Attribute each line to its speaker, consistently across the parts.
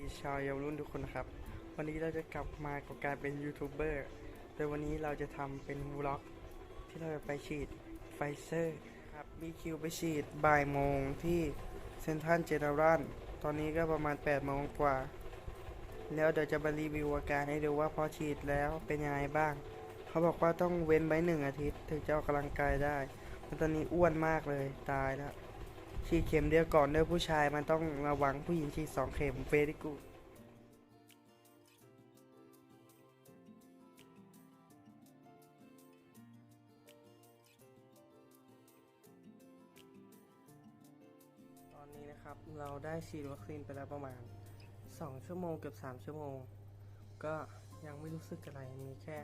Speaker 1: ดีชาวเยาวรุ่นทุกคนครับ วันนี้เราจะกลับมากับการเป็นยูทูบเบอร์โดยวันนี้เราจะทำเป็นวล็อก ที่เราจะไปฉีดไฟเซอร์ครับมีคิวไปฉีดบ่ายโมงที่เซนทรัลเจเนอรัลตอนนี้ก็ประมาณ8โมงกว่า แล้วเดี๋ยวจะมารีวิวอาการให้ดูว่าพอฉีดแล้วเป็นยังไงบ้าง เขาบอกว่าต้องเว้นไว้หนึ่งอาทิตย์ถึงจะออกกำลังกายได้ตอนนี้อ้วนมากเลยตายแล้ว ฉีดเข็มเดียวก่อนด้วยผู้ชายมันต้องระวังผู้หญิงฉีดสองเข็มเฟรกูตอนนี้นะครับเราได้ฉีดวัคซีนไปแล้วประมาณ 2 ชั่วโมงเกือบ3 ชั่วโมง ก็ยังไม่รู้สึกอะไรมีแค่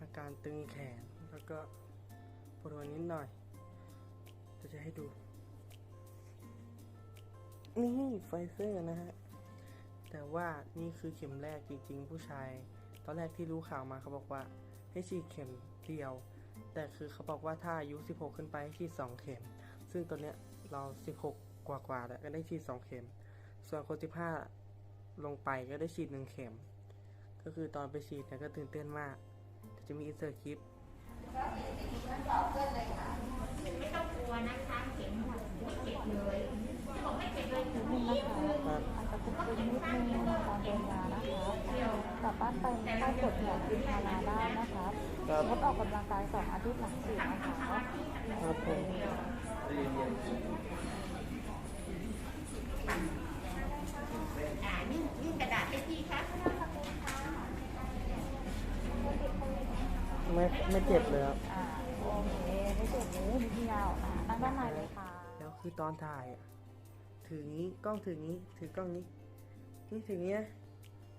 Speaker 1: อาการตึงแขนแล้วก็ปวดหัวนิดหน่อยเดี๋ยวจะให้ดู นี่ไฟเซอร์นะฮะ แต่ว่านี่คือเข็มแรกจริงๆ ผู้ชาย ตอนแรกที่รู้ข่าวมาเขาบอกว่าให้ฉีดเข็มเดียว แต่คือเขาบอกว่าถ้าอายุ 16 ขึ้นไปให้ฉีด 2 เข็ม ซึ่งตอนเนี้ยเรา 16 กว่าๆแล้วก็ได้ฉีด 2 เข็ม ส่วนคน 15 ลงไปก็ได้ฉีด 1 เข็ม ก็คือตอนไปฉีดเนี่ยก็ตื่นเต้นมากเดี๋ยวจะมีอินเสิร์ตคลิป
Speaker 2: ไม่ต้องกลัวนะคะเข็มหมดไม่เจ็บเลยจะบอกไม่เจ็บเลยคือมี
Speaker 1: ครับ
Speaker 3: อาจจะคุมคุมนิดนึงตอนเดินมานะคะสามารถไปใต้กดแขนพิจารณาได้นะคะ
Speaker 1: ครับ
Speaker 3: งดออกกำลังกายสองอาทิตย์หลังฉีดนะคะ
Speaker 1: ครับผม
Speaker 2: อ่านี่นี่กระดาษให้พี่คะ
Speaker 1: ไม่ไม่เจ็บเลยครับ
Speaker 3: อ่าโอเคไม่เจ็บเลยนิดเดียวอ่านั่งด้านในเลยค่ะ
Speaker 1: แล้วคือตอนถ่ายอะถืองี้กล้องถืองี้ถือกล้องนี้ นี่ถืองี้นะ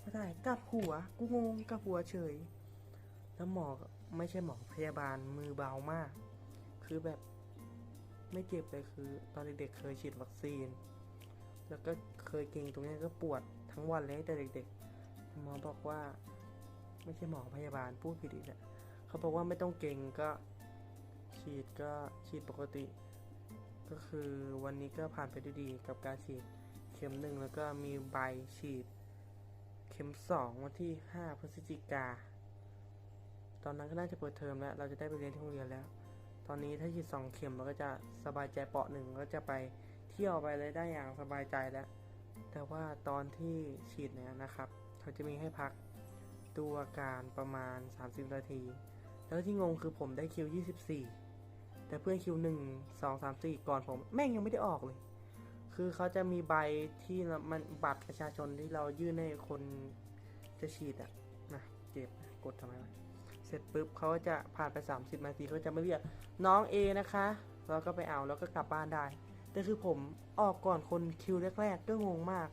Speaker 1: พอถ่ายกลับหัว กูงงกลับหัวเฉย แล้วหมอไม่ใช่หมอพยาบาลมือเบามาก คือแบบไม่เจ็บเลยคือ ตอนเด็กๆเคยฉีดวัคซีน แล้วก็เคยเก่งตรงนี้ก็ปวดทั้งวันเลยแต่เด็กๆหมอบอกว่า ไม่ใช่หมอพยาบาลพูดผิดอีกแหละเขาบอกว่าไม่ต้องเก่งก็ฉีดก็ฉีดปกติ ก็คือวันนี้ก็ผ่านไปด้วยดีกับการฉีดเข็มหนึ่งแล้วก็มีใบฉีด เข็มสองวันที่ 5 พฤศจิกา ตอนนั้นก็น่าจะเปิดเทอมแล้ว เราจะได้ไปเรียนที่โรงเรียนแล้ว ตอนนี้ถ้าฉีดสองเข็มเราก็จะสบายใจเปาะหนึ่งก็จะไปเที่ยวไปเลยได้อย่างสบายใจแล้ว แต่ว่าตอนที่ฉีดเนี่ยนะครับ เขาจะมีให้พักดูอาการประมาณ 30 นาที แล้วที่งงคือผมได้คิว 24 แต่เพื่อนคิวหนึ่งสองสามสี่ก่อนผม แม่งยังไม่ได้ออกเลย คือเขาจะมีใบที่มันบัตรประชาชนที่เรายื่นให้คนจะฉีดอะนะเก็บกดทำไมวะเสร็จปุ๊บเขาจะผ่านไป 30นาทีเขาจะไม่เรียกน้องเอนะคะแล้วก็ไปเอาแล้วก็กลับบ้านได้แต่คือผมออกก่อนคนคิวแรกๆก็งงมาก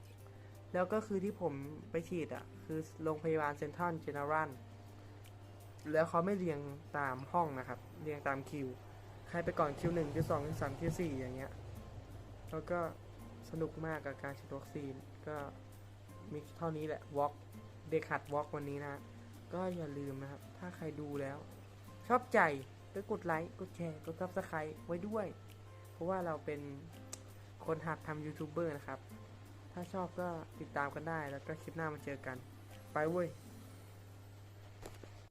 Speaker 1: แล้วก็คือที่ผมไปฉีดอะคือโรงพยาบาลเซนทรัลเจเนอรัลแล้วเขาไม่เรียงตามห้องนะครับ เรียงตามคิว ใครไปก่อนคิวหนึ่งคิวสองคิวสามคิวสี่อย่างเงี้ย แล้วก็ สนุกมากกับการฉีดวัคซีนก็มีเท่านี้แหละวอล์กเด็กหัดวอล์กวันนี้นะ ก็อย่าลืมนะครับ ถ้าใครดูแล้ว ชอบใจก็กดไลค์กดแชร์กดซับสไครต์ไว้ด้วย เพราะว่าเราเป็นคนหัดทำยูทูบเบอร์นะครับ ถ้าชอบก็ติดตามกันได้แล้วก็คลิปหน้ามาเจอกัน ไปเว้ย